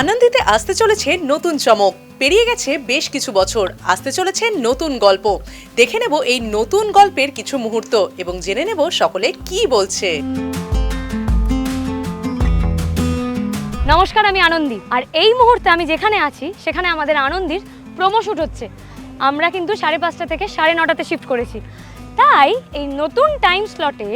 আনন্দিতে আসতে চলেছে নতুন চমক। পেরিয়ে গেছে বেশ কিছু বছর, আসতে চলেছে নতুন গল্প। দেখে নেব এই নতুন গল্পের কিছু মুহূর্ত এবং জেনে নেব সকলে কি বলছে। নমস্কার, আমি আনন্দি। আর এই মুহূর্তে আমি যেখানে আছি, সেখানে আমাদের আনন্দীর প্রোমো শুট হচ্ছে। আমরা কিন্তু সাড়ে পাঁচটা থেকে সাড়ে নটাতে শিফট করেছি। তাই এই নতুন টাইম স্লটে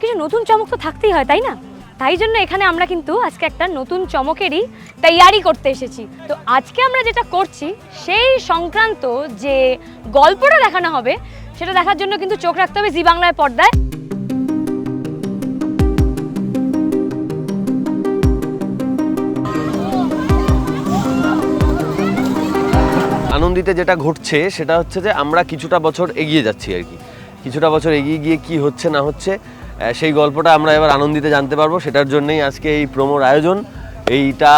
কিছু নতুন চমক তো থাকতেই হয়, তাই না? তাই জন্য এখানে আমরা কিন্তু আজকে একটা নতুন চমকেরই তৈয়ারি করতে এসেছি। তো আজকে আমরা যেটা করছি, সেই সংক্রান্ত যে গল্পটা দেখানো হবে, সেটা দেখার জন্য কিন্তু চোখ রাখতে হবে জি বাংলায় পর্দায়। আনন্দিতে যেটা ঘটছে, সেটা হচ্ছে যে আমরা কিছুটা বছর এগিয়ে যাচ্ছি আর কি। কিছুটা বছর এগিয়ে গিয়ে কি হচ্ছে, না হচ্ছে সেই গল্পটা আমরা এবার আনন্দিতে জানতে পারব। সেটার জন্যই আজকে এই প্রোমোর আয়োজন। এইটা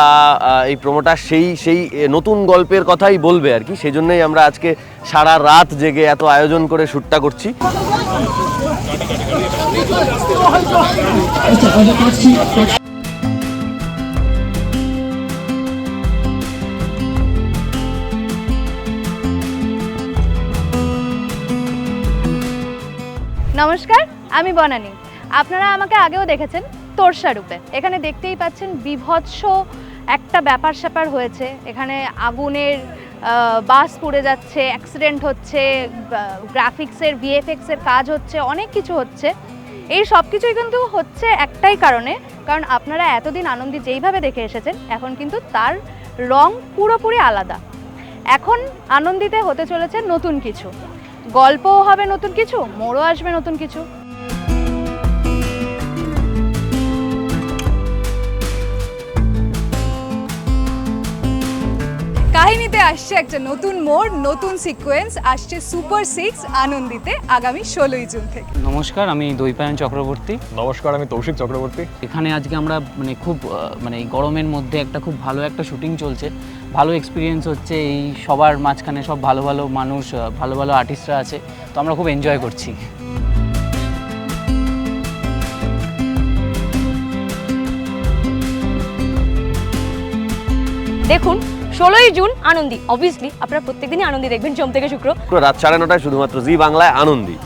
এই প্রোমোটা সেই সেই নতুন গল্পের কথাই বলবে আর কি। সেই জন্যই আমরা আজকে সারা রাত জেগে এত আয়োজন করে শ্যুটটা করছি। নমস্কার, আমি বনানী। আপনারা আমাকে আগেও দেখেছেন তোরসা রূপে। এখানে দেখতেই পাচ্ছেন বিভৎস একটা ব্যাপার স্যাপার হয়েছে। এখানে আগুনের বাস পুড়ে যাচ্ছে অ্যাক্সিডেন্ট হচ্ছে গ্রাফিক্সের ভিএফএক্সের কাজ হচ্ছে, অনেক কিছু হচ্ছে। এই সব কিছুই কিন্তু হচ্ছে একটাই কারণে, কারণ আপনারা এতদিন আনন্দী যেইভাবে দেখে এসেছেন, এখন কিন্তু তার রং পুরোপুরি আলাদা। এখন আনন্দিতে হতে চলেছে নতুন কিছু। গল্পও হবে নতুন কিছু, মোড়ও আসবে নতুন কিছু। কাহিনীতে আসছে একটা নতুন মোড় নতুন সিকোয়েন্স আসছে সুপার সিক্স আনন্দিতে আগামী ষোলোই জুন থেকে। নমস্কার আমি দৈপায়ন চক্রবর্তী। নমস্কার আমি তৌশিক চক্রবর্তী। এখানে আজকে আমরা মানে খুব মানে এই গরমের মধ্যে একটা খুব ভালো একটা শুটিং চলছে। ভালো এক্সপিরিয়েন্স হচ্ছে এই সবার মাঝখানে সব ভালো ভালো মানুষ ভালো ভালো আর্টিস্টরা আছে তো আমরা খুব এনজয় করছি। দেখুন ষোলোই জুন আনন্দী। অবভিয়াসলি আপনারা প্রত্যেকদিনই আনন্দী দেখবেন সোম থেকে শুক্র। রাত সাড়ে নটায় শুধুমাত্র জি বাংলায় আনন্দি।